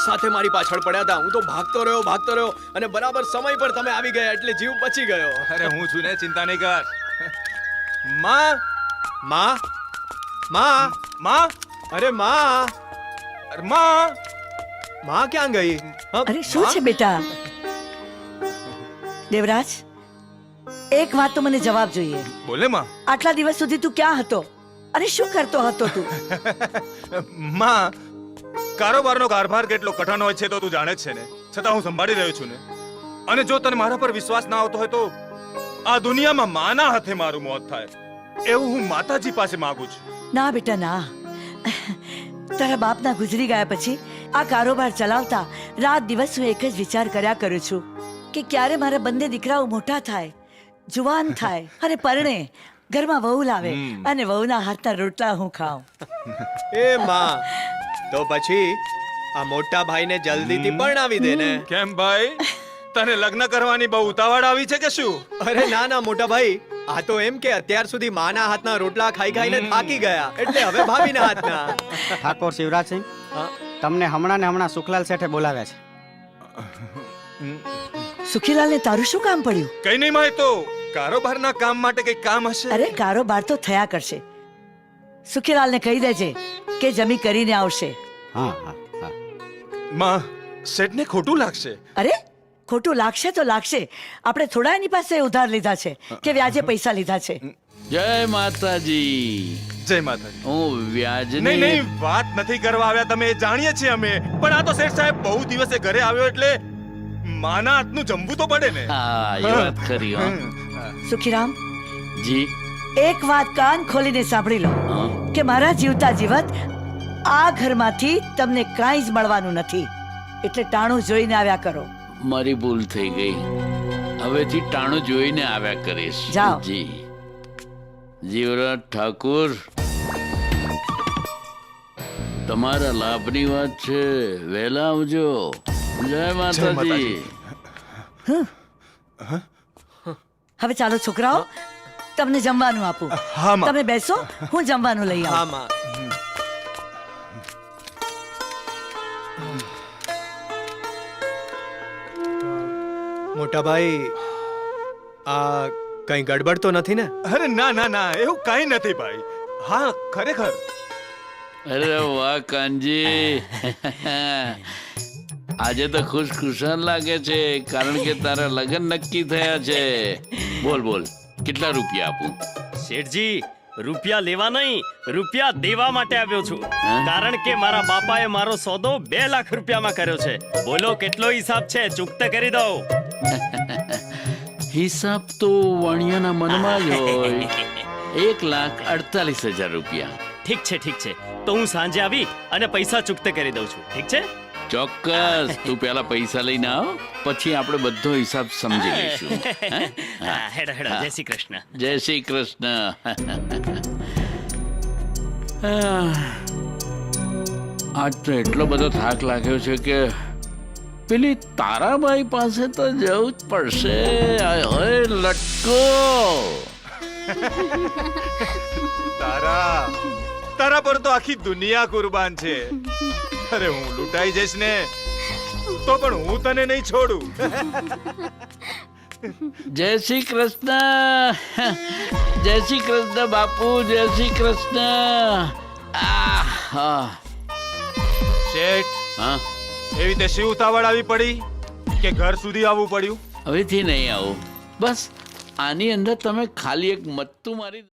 એક સાથે મારી પાછળ પડ્યા હતા હું તો ભાગતો રહ્યો ભાગતો રહ્યો અને બરાબર સમય પર તમે આવી ગયા એટલે જીવ બચી ગયો. અરે હું છું ને ચિંતા નહીં કર. માં? માં? માં? માં? અરે માં? અરે માં? માં ક્યાં ગઈ? હ? અરે શું છે બેટા? દેવરાજ એક વાત તો મને જવાબ જોઈએ. બોલે માં. આટલા દિવસ સુધી તું ક્યાં હતો? અરે શું કરતો હતો તું? માં કારોબારનો કારભાર કેટલો કઠણ હોય છે તો તું જાણે જ છે ને. છતાં હું સંભાળી રહ્યો છું ને. અને જો તને મારા પર વિશ્વાસ ના આવતો હોય તો આ દુનિયામાં માના હાથે મારું મોત થાય. એવું હું માતાજી પાસે માંગુ છું. ના બેટા ના. તારા બાપના ગુજરી ગયા પછી આ કારોબાર ચલાવતા રાત દિવસ હું એક જ વિચાર કર્યા કરું છું કે ક્યારે મારા બંને દીકરાઓ મોટા થાય જુવાન થાય અને પરણે ઘરમાં વહુ લાવે અને વહુના હાથના રોટલા હું ખાઉં. એ માં. તો પછી આ મોટા ભાઈને જલ્દીથી પરણાવી દે ને. કેમ ભાઈ? તને લગ્ન કરવાની બહુ ઉતાવળ આવી છે કે શું? અરે ના ના મોટા ભાઈ. આ તો એમ કે અત્યાર સુધી માના હાથના રોટલા ખાઈ ખાઈને થાકી ગયા. એટલે હવે ભાભીના હાથના. ઠાકોર શિવરાજસિંહ? તમને હમણાં ને હમણાં સુખલાલ શેઠે બોલાવ્યા છે. સુખીલાલને તારું શું કામ પડ્યું? કઈ નહીં માય તો. કારોબારના કામ માટે કઈ કામ હશે? અરે કારોબાર તો થયા કરશે. સુખીલાલને કહી દેજે કે જમી કરીને આવશે. હા હા હા. માં ખોટું લાગશે? અરે ખોટું લાગશે તો લાગશે. આપણે થોડા એની પાસે ઉધાર લીધા છે કે વ્યાજે પૈસા લીધા છે. જય માતાજી. જય માતાજી. હું નહીં નહીં વાત નથી કરવા આવ્યા. તમે જાણીએ છીએ અમે. પણ આ તો શેઠ સાહેબ બહુ દિવસે ઘરે આવ્યો એટલે માના હાથનું જમવું તો પડે ને. હા એ વાત ખરી હો. સુખીરામ? જી. એક વાત કાન ખોલીને સાંભળી લો કે મારા જીવતા જીવત આ ઘરમાંથી તમને કાંઈ જ મળવાનું નથી. એટલે ટાણું જોઈને આવ્યા કરો. મારી ભૂલ થઈ ગઈ. હવેથી ટાણું જોઈને આવ્યા કરીશ. જાઓ. જી. જીવરાજ ઠાકુર. તમારા લાભની વાત છે. વહેલા આવજો. જય માતાજી. હવે ચાલો છોકરાઓ. તમને જમવાનું આપું. હા માં. તમે બેસો હું જમવાનું લઈ હા માં. મોટા ભાઈ આ કઈ ગડબડ તો નથી ને? અરે ના ના ના એવું કઈ નથી ભાઈ. હા ખરેખર. અરે વાહ કાનજી. આજે તો ખુશ ખુશાલ લાગે છે કારણ કે તારા લગ્ન નક્કી થયા છે. બોલ બોલ. કેટલા રૂપિયા આપું? શેઠજી રૂપિયા લેવા નહીં રૂપિયા દેવા માટે આવ્યો છું. કારણ કે મારા બાપાએ મારો સોદો બે લાખ રૂપિયામાં કર્યો છે. બોલો કેટલો હિસાબ છે? ચૂકતે કરી દો હિસાબ તો વાણિયાના મનમાં જ હોય. એક લાખ અડતાલીસ હજાર રૂપિયા. ઠીક છે ઠીક છે. તો હું સાંજે આવી અને પૈસા ચૂકતે કરી દઉં છું. ઠીક છે? ચોક્કસ. તું પેલા પૈસા લઈને આવ પછી આપણે બધો હિસાબ સમજી લઈશું. હા, હેડો હેડો. જય શ્રી કૃષ્ણ. જય શ્રી કૃષ્ણ. આજ તો એટલો બધો થાક લાગ્યો છે કે પેલી તારાબાઈ પાસે તો જવું જ પડશે. આય હોય લટકો. તારા તારા પર તો આખી દુનિયા કુરબાન છે. અરે હું લૂંટાઈ જઈશ ને તો પણ હું તને નહીં છોડું. જય શ્રી કૃષ્ણ. જય શ્રી કૃષ્ણ બાપુ જય શ્રી કૃષ્ણ. શેઠ હા? એવી રીતે શિવ ઉતાવળ આવી પડી કે ઘર સુધી આવવું પડ્યું? હવેથી નહીં આવું. બસ આની અંદર તમે ખાલી એક મત્તું મારી